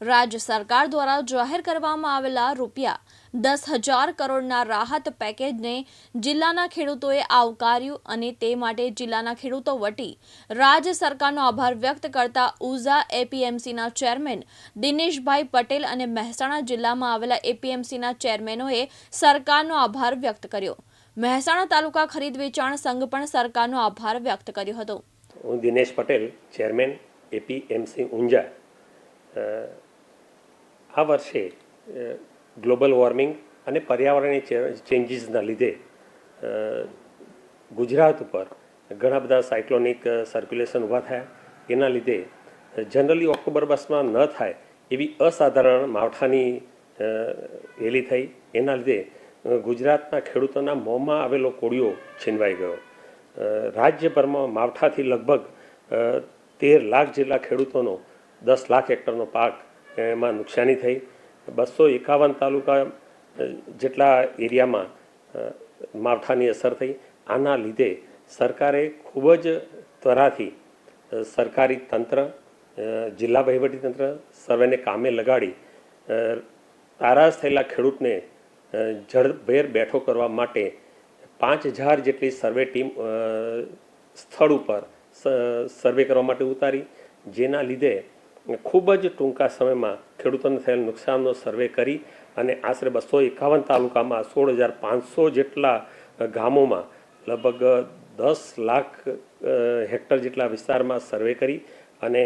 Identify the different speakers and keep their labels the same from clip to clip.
Speaker 1: રાજ્ય સરકાર દ્વારા જાહેર કરવામાં આવેલા રૂપિયા દસ હજાર કરોડના રાહત પેકેજને જિલ્લાના ખેડૂતોએ આવકાર્યું અને તે માટે જિલ્લાના ખેડૂતો વટી રાજ્ય સરકારનો આભાર વ્યક્ત કરતા ઉઝા એપીએમસીના ચેરમેન દિનેશભાઈ પટેલ અને મહેસાણા જિલ્લામાં આવેલા એપીએમસીના ચેરમેનોએ સરકારનો આભાર વ્યક્ત કર્યો. મહેસાણા તાલુકા ખરીદ વેચાણ સંઘ પણ સરકારનો આભાર વ્યક્ત કર્યો હતો.
Speaker 2: હું દિનેશ પટેલ, ચેરમેન એપીએમસી ઊંઝા. આ વર્ષે ગ્લોબલ વોર્મિંગ અને પર્યાવરણીય ચેન્જીસના લીધે ગુજરાત ઉપર ઘણા બધા સાયક્લોનિક સર્ક્યુલેશન ઊભા થયા. એના લીધે જનરલી ઓક્ટોબર માસમાં ન થાય એવી અસાધારણ માવઠાની રેલી થઈ. એના લીધે ગુજરાતના ખેડૂતોના મોંમાં આવેલો કોળિયો છીનવાઈ ગયો. રાજ્યભરમાં માવઠાથી લગભગ તેર લાખ જેટલા ખેડૂતોનો દસ લાખ હેક્ટરનો પાક એમાં નુકસાની થઈ. બસો એકાવન તાલુકા જેટલા એરિયામાં માવઠાની અસર થઈ. આના લીધે સરકારે ખૂબ જ ત્વરાથી સરકારી તંત્ર જિલ્લા વહીવટીતંત્ર સર્વેને કામે લગાડી તારાશ થયેલા ખેડૂતને અ, જડભેર બેઠો કરવા માટે પાંચ હજાર જેટલી સર્વે ટીમ સ્થળ ઉપર સર્વે કરવા માટે ઉતારી. જેના લીધે ખૂબ જ ટૂંકા સમયમાં ખેડૂતોને થયેલ નુકસાનનો સર્વે કરી અને આશરે બસો એકાવન તાલુકામાં સોળ હજાર પાંચસો જેટલા ગામોમાં લગભગ દસ લાખ હેક્ટર જેટલા વિસ્તારમાં સર્વે કરી અને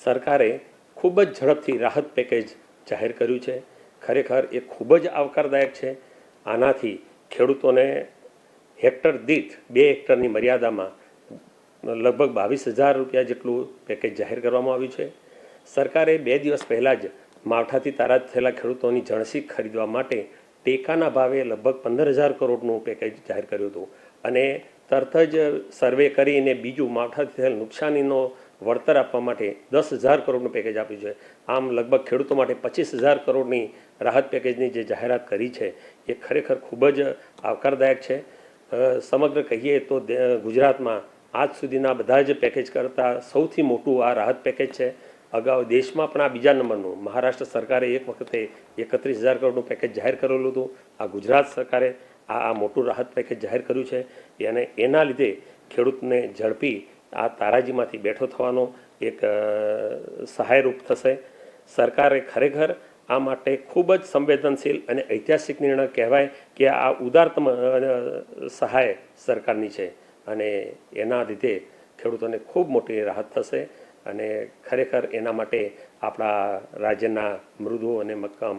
Speaker 2: સરકારે ખૂબ જ ઝડપથી રાહત પેકેજ જાહેર કર્યું છે. ખરેખર એ ખૂબ જ આવકારદાયક છે. આનાથી ખેડૂતોને હેક્ટર દીઠ બે હેક્ટરની મર્યાદામાં લગભગ બાવીસ હજાર રૂપિયા જેટલું પેકેજ જાહેર કરવામાં આવ્યું છે. સરકારે બે દિવસ પહેલાં જ માવઠાથી તારાજ થયેલા ખેડૂતોની જણસી ખરીદવા માટે ટેકાના ભાવે લગભગ પંદર હજાર કરોડનું પેકેજ જાહેર કર્યું હતું. અને તરત જ સર્વે કરીને બીજું માવઠાથી થયેલ નુકસાનીનો વળતર આપવા માટે દસ હજાર કરોડનું પેકેજ આપ્યું છે. આમ લગભગ ખેડૂતો માટે પચીસ હજાર કરોડની રાહત પેકેજની જે જાહેરાત કરી છે, એ ખરેખર ખૂબ જ આવકારદાયક છે. સમગ્ર કહીએ તો ગુજરાતમાં આજ સુધીના બધા જ પેકેજ કરતાં સૌથી મોટું આ રાહત પેકેજ છે. અગાઉ દેશમાં પણ આ બીજા નંબરનું, મહારાષ્ટ્ર સરકારે એક વખતે એકત્રીસ હજાર કરોડનું પેકેજ જાહેર કરેલું હતું. આ ગુજરાત સરકારે આ આ મોટું રાહત પેકેજ જાહેર કર્યું છે. અને એના લીધે ખેડૂતને ઝડપી આ તારાજીમાંથી બેઠો થવાનો એક સહાયરૂપ થશે. સરકારે ખરેખર આ માટે ખૂબ જ સંવેદનશીલ અને ઐતિહાસિક નિર્ણય કહેવાય કે આ ઉદારતમ સહાય સરકારની છે. અને એના લીધે ખેડૂતોને ખૂબ મોટી રાહત થશે અને ખરેખર એના માટે આપણા રાજ્યના મૃદુ અને મક્કમ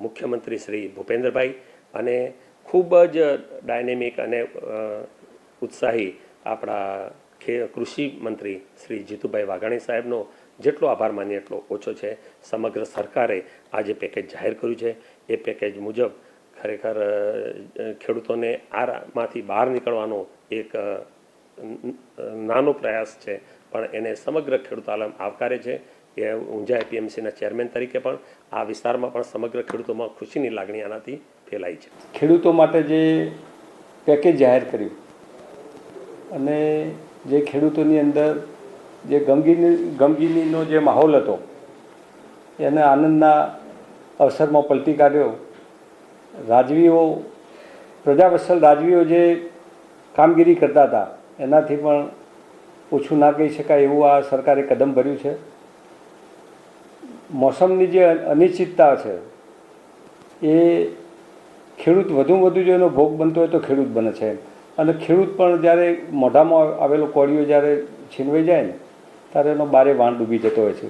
Speaker 2: મુખ્યમંત્રી શ્રી ભૂપેન્દ્રભાઈ અને ખૂબ જ ડાયનેમિક અને ઉત્સાહી આપણા કૃષિ મંત્રી શ્રી જીતુભાઈ વાઘાણી સાહેબનો જેટલો આભાર માનીએ એટલો ઓછો છે. સમગ્ર સરકારે આ જે પેકેજ જાહેર કર્યું છે. એ પેકેજ મુજબ ખરેખર ખેડૂતોને આમાંથી બહાર નીકળવાનો એક નાનો પ્રયાસ છે. પણ એને સમગ્ર ખેડૂત આલમ આવકારે છે. એ ઊંઝા એપીએમસીના ચેરમેન તરીકે પણ આ વિસ્તારમાં પણ સમગ્ર ખેડૂતોમાં ખુશીની લાગણી આનાથી ફેલાઈ છે.
Speaker 3: ખેડૂતો માટે જે પેકેજ જાહેર કર્યું અને જે ખેડૂતોની અંદર જે ગમગીની, ગમગીનીનો જે માહોલ હતો, એને આનંદના અવસરમાં પલટી કાઢ્યો. રાજવીઓ, પ્રજાવત્સલ રાજવીઓ જે કામગીરી કરતા હતા, એનાથી પણ ઓછું ના કહી શકાય એવું આ સરકારે કદમ ભર્યું છે. મોસમની જે અનિશ્ચિતતા છે, એ ખેડૂત વધુમાં વધુ જો એનો ભોગ બનતો હોય તો ખેડૂત બને છે અને ખેડૂત પણ જ્યારે મોઢામાં આવેલો કોળીઓ જ્યારે છીનવાઈ જાય ને, ત્યારે એનો બારે વાણ ડૂબી જતો હોય છે.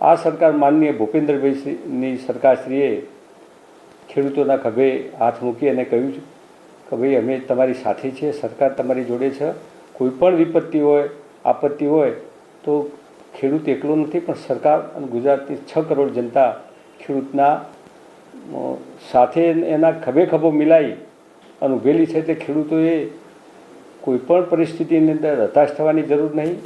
Speaker 3: આ સરકાર માનનીય ભૂપેન્દ્રભાઈની સરકારશ્રીએ ખેડૂતોના ખભે હાથ મૂકી અને કહ્યું કે ભાઈ, અમે તમારી સાથે છીએ, સરકાર તમારી જોડે છે. કોઈ પણ વિપત્તિ હોય, આપત્તિ હોય, તો ખેડૂત એકલો નથી, પણ સરકાર અને ગુજરાતની છ કરોડ જનતા ખેડૂતના સાથે એના ખભે ખભો મિલાઈ અને ઉભેલી છે એટલે ખેડૂતોએ કોઈ પણ પરિસ્થિતિની અંદર હતાશ થવાની જરૂર નહીં.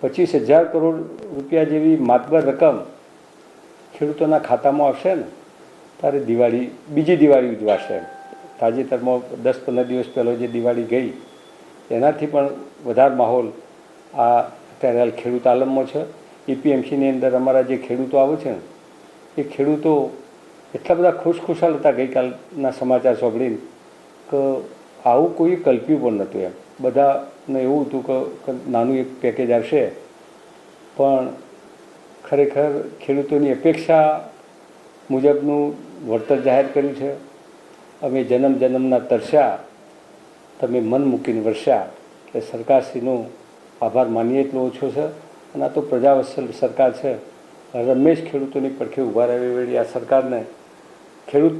Speaker 3: પચીસ હજાર કરોડ રૂપિયા જેવી માતબર રકમ ખેડૂતોના ખાતામાં આવશે ને? ત્યારે દિવાળી, બીજી દિવાળી ઉજવાશે એમ. તાજેતરમાં દસ પંદર દિવસ પહેલો જે દિવાળી ગઈ, એનાથી પણ વધારે માહોલ આ અત્યારે હાલ ખેડૂત આલમમાં છે. એપીએમસીની અંદર અમારા જે ખેડૂતો આવે છે ને, એ ખેડૂતો એટલા બધા ખુશખુશાલ હતા ગઈકાલના સમાચાર સાંભળીને કે આવું કોઈ કલ્પ્યું પણ નહોતું એમ. બધાને એવું હતું કે નાનું એક પેકેજ આવશે, પણ ખરેખર ખેડૂતોની અપેક્ષા મુજબનું વળતર જાહેર કર્યું છે. અમે જન્મ જન્મના તરસ્યા, તમે મન મૂકીને વરસ્યા. એટલે સરકારશ્રીનો આભાર માનીએ એટલો ઓછો છે. અને આ તો પ્રજાવત્સલ સરકાર છે. રમેશ ખેડૂતોની પડખે ઊભા રહેવી વળી આ સરકારને ખેડૂત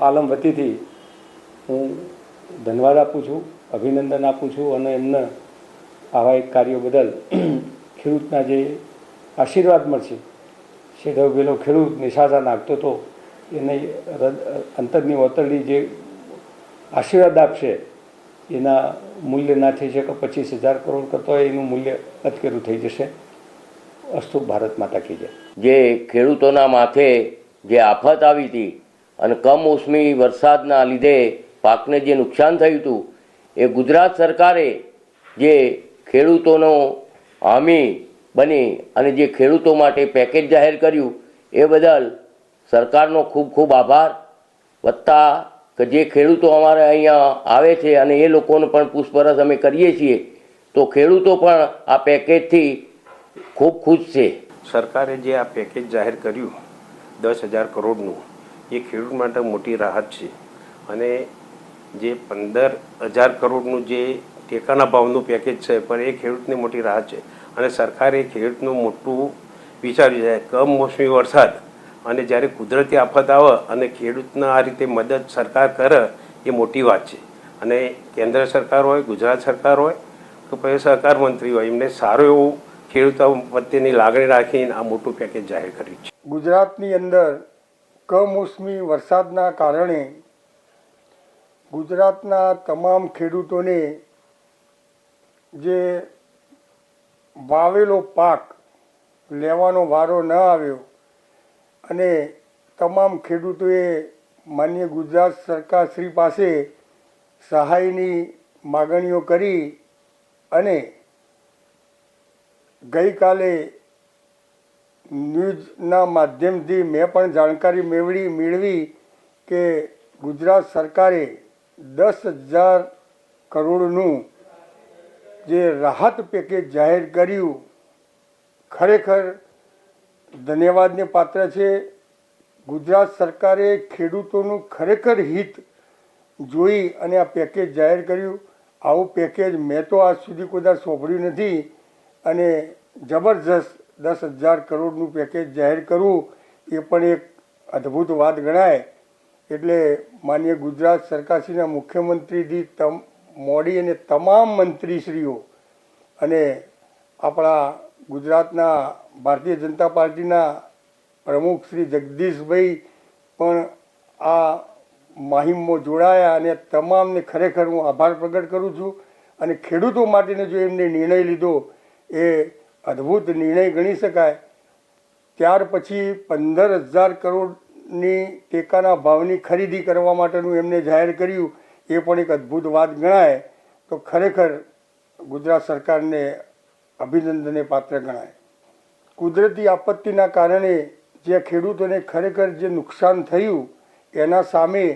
Speaker 3: આલમ વતીથી હું ધન્યવાદ આપું છું, અભિનંદન આપું છું અને એમને આવા એક કાર્યો બદલ ખેડૂતના જે આશીર્વાદ મળશે. શેઢો પેલો ખેડૂત નિશાસા નાખતો હતો એને અંતરની વતરડી જે આશીર્વાદ આપશે, એના મૂલ્ય ના થઈ શકે, પચીસ હજાર કરોડ કરતો હોય એનું મૂલ્ય અતકેરું થઈ જશે. અસ્તુ ભારત માતા કી જય.
Speaker 4: જે ખેડૂતોના માથે જે આફત આવી હતી અને કમોસમી વરસાદના લીધે પાકને જે નુકસાન થયું હતું, એ ગુજરાત સરકારે જે ખેડૂતોનો હામી બની અને જે ખેડૂતો માટે પેકેજ જાહેર કર્યું, એ બદલ સરકારનો ખૂબ ખૂબ આભાર. વત્તા કે જે ખેડૂતો અમારે અહીંયા આવે છે અને એ લોકોને પણ પૂછપરછ અમે કરીએ છીએ, તો ખેડૂતો પણ આ પેકેજથી ખૂબ ખુશ છે.
Speaker 2: સરકારે જે આ પેકેજ જાહેર કર્યું, દસ હજાર કરોડનું, એ ખેડૂત માટે મોટી રાહત છે. અને જે પંદર હજાર કરોડનું જે ટેકાના ભાવનું પેકેજ છે, પણ એ ખેડૂતને મોટી રાહત છે. અને સરકારે ખેડૂતનું મોટું વિચાર્યું છે, કમોસમી વરસાદ. અને જ્યારે કુદરતી આફત આવે અને ખેડૂતને આ રીતે મદદ સરકાર કરે, એ મોટી વાત છે. અને કેન્દ્ર સરકાર હોય, ગુજરાત સરકાર હોય કે પછી સહકાર મંત્રી હોય, એમને સારું એવું ખેડૂતો પ્રત્યેની લાગણી રાખીને આ મોટું પેકેજ જાહેર કર્યું છે.
Speaker 5: ગુજરાતની અંદર કમોસમી વરસાદના કારણે ગુજરાતના તમામ ખેડૂતોને જે વાવેલો પાક લેવાનો વારો ન આવ્યો અને તમામ ખેડૂતોએ માન્ય ગુજરાત સરકાર શ્રી પાસે સહાયની માગણીઓ કરી અને ગઈકાલે ન્યૂઝના માધ્યમથી મેં પણ જાણકારી મેળવી મેળવી કે ગુજરાત સરકારે દસ હજાર કરોડનું જે રાહત પેકેજ જાહેર કર્યું, ખરેખર ધન્યવાદને પાત્ર છે. ગુજરાત સરકારે ખેડૂતોનું ખરેખર હિત જોઈ અને આ પેકેજ જાહેર કર્યું. આવું પેકેજ મેં તો આજ સુધી કોઈ સોંભળ્યું નથી અને જબરજસ્ત દસ હજાર કરોડનું પેકેજ જાહેર કરવું એ પણ એક અદ્ભુત વાત ગણાય. એટલે માન્ય ગુજરાત સરકારશ્રીના મુખ્યમંત્રીથી તમ મોડી અને તમામ મંત્રીશ્રીઓ અને આપણા ગુજરાતના ભારતીય જનતા પાર્ટીના પ્રમુખ શ્રી જગદીશભાઈ પણ આ માહિમમાં જોડાયા અને તમામને ખરેખર હું આભાર પ્રગટ કરું છું અને ખેડૂતો માટેનો જો એમને નિર્ણય લીધો એ અદ્ભુત નિર્ણય ગણી શકાય. ત્યાર પછી પંદર હજાર કરોડની ટેકાના ભાવની ખરીદી કરવા માટેનું એમને જાહેર કર્યું. એ પણ એક અદ્ભુત વાત ગણાય, તો ખરેખર ગુજરાત સરકારને અભિનંદને પાત્ર ગણાય. કુદરતી આપત્તિના કારણે જે ખેડૂતોને ખરેખર જે નુકસાન થયું, એના સામે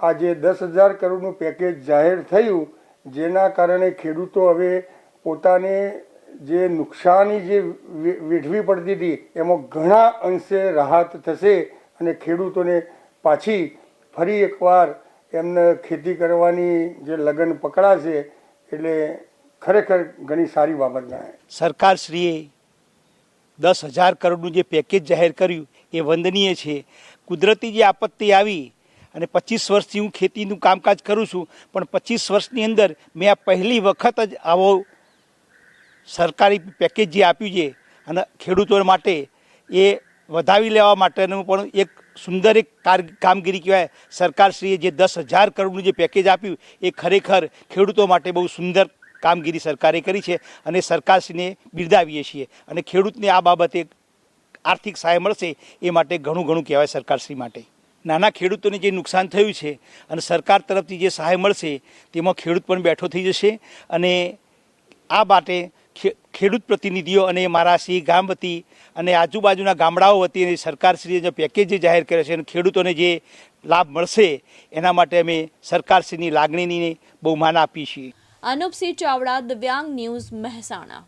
Speaker 5: આ જે દસ હજાર કરોડનું પેકેજ જાહેર થયું, જેના કારણે ખેડૂતો હવે પોતાને જે નુકસાની જે વેઠવી પડતી હતી, એમાં ઘણા અંશે રાહત થશે અને ખેડૂતોને પાછી ફરી એકવાર એમને ખેતી કરવાની જે લગન પકડાશે એટલે ખરેખર ઘણી સારી બાબત ગણાય.
Speaker 6: સરકારશ્રીએ દસ હજાર કરોડનું જે પેકેજ જાહેર કર્યું, એ વંદનીય છે. કુદરતી જે આપત્તિ આવી, અને પચીસ વર્ષથી હું ખેતીનું કામકાજ કરું છું, પણ પચીસ વર્ષની અંદર મેં આ પહેલી વખત જ આવો સરકારી પેકેજ જે આપ્યું છે, અને ખેડૂતો માટે એ વધાવી લેવા માટેનું પણ એક સુંદર એક કામગીરી કહેવાય. સરકારશ્રીએ જે દસ હજાર કરોડનું જે પેકેજ આપ્યું, એ ખરેખર ખેડૂતો માટે બહુ સુંદર કામગીરી સરકારે કરી છે અને સરકારશ્રીને બિરદાવીએ છીએ. અને ખેડૂતને આ બાબતે આર્થિક સહાય મળશે એ માટે ઘણું ઘણું કહેવાય સરકારશ્રી માટે. નાના ખેડૂતોને જે નુકસાન થયું છે અને સરકાર તરફથી જે સહાય મળશે, તેમાં ખેડૂત પણ બેઠો થઈ જશે અને આ માટે ખેડૂત પ્રતિનિધિઓ અને મારા શ્રી ગામ વતી અને આજુબાજુના ગામડાઓ વતી અને સરકારશ્રીએ જે પેકેજ જાહેર કર્યો છે અને ખેડૂતોને જે લાભ મળશે, એના માટે અમે સરકારશ્રીની લાગણીની બહુ માન આપીએ છીએ.
Speaker 1: અનુપસિંહ ચાવડા, દિવ્યાંગ ન્યૂઝ મહેસાણા.